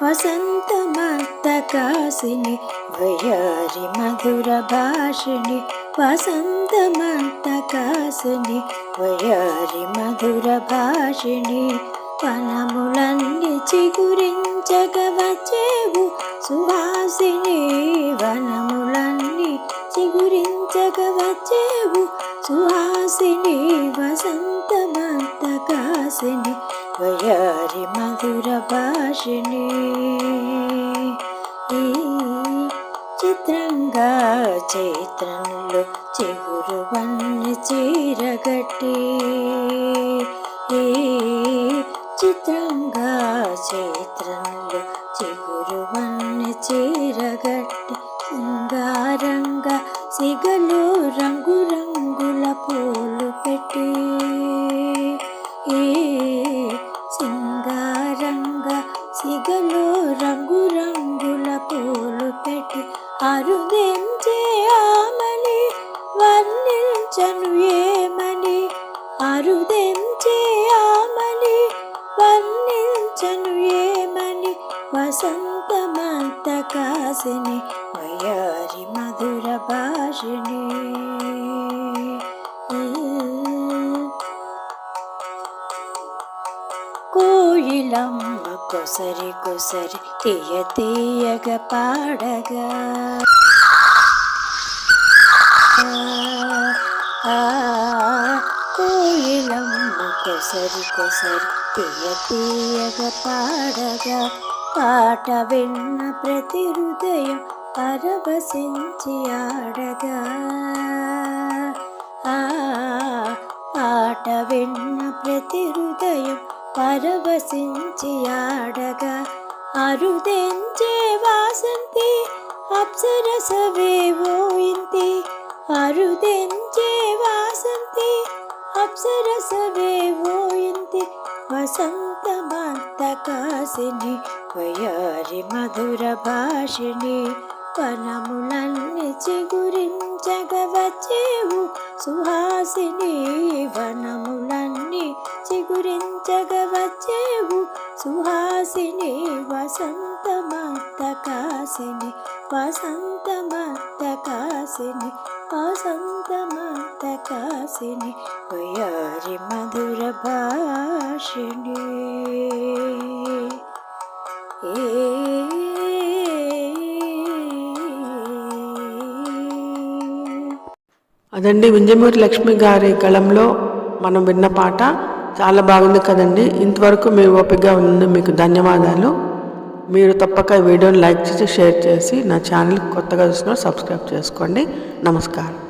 వసంతమంతకాసిని వయారి మధుర భాషిణి వసంతమంతకాసిని వయారి మధుర భాషిణి వనములన్నీ చిగురించగ వచ్చేవు సుహాసిని వనములన్నీ చిగురించగ వచ్చేవు సుహాసిని వసంతమంతకాసిని వయారి మధుర భాషిణి. ఈ చిత్రంగా చైత్రంలో చిగురు వన్ని చీరగట్టి. ఈ చిత్రంగా చైత్రంలో చిగురు వన్ని చీరగట్టి. సింగారంగా సిగలు రంగు రంగుల పూలు పెట్టి. సింగారంగా సిగలు రంగు రంగుల పూలు పెట్టి అరుదించే ఆమని వర్ణించను ఏమని? అరుదించే ఆమని వర్ణించను ఏమని? వసంతమంత కాసిని వయారి మధుర భాషిణి కోయిలమ్మ కొసరి కొసరి తీయ తీయగ పాడగా. కోయిలమ్మ కొసరి కొసరి తీయ తీయగ పాడగా. పాట విన్న ప్రతి హృదయం పరవశించి ఆడగా. పాట విన్న ప్రతి హృదయం పరవశించి పాడగా అరుదెంచే వాసంతి అప్సరసవేవోయింతి అరుదెంచే వాసంతి అప్సరసవేవోయింతి వసంతమంతకాసిని వయారి మధుర భాషిణి వనములన్నీ చిగురించగవచ్చేవు సుహాసిని. వనములన్నీ చిగురించగవచ్చేవు సుహాసిని వసంత వచ్చేవు సుహాసిని వసంతమంతకాసిని వసంతమంతకాసిని వసంతమంతకాసిని వయారి మధుర భాషిణి. ఏ అదండి వింజమూరి లక్ష్మి గారి గళంలో మనం విన్న పాట. చాలా బాగుంది కదండి. ఇంతవరకు మీరు ఓపికగా ఉన్నందుకు మీకు ధన్యవాదాలు. మీరు తప్పక వీడియోని లైక్ చేసి షేర్ చేసి నా ఛానల్ కొత్తగా చూసిన సబ్స్క్రైబ్ చేసుకోండి. నమస్కారం.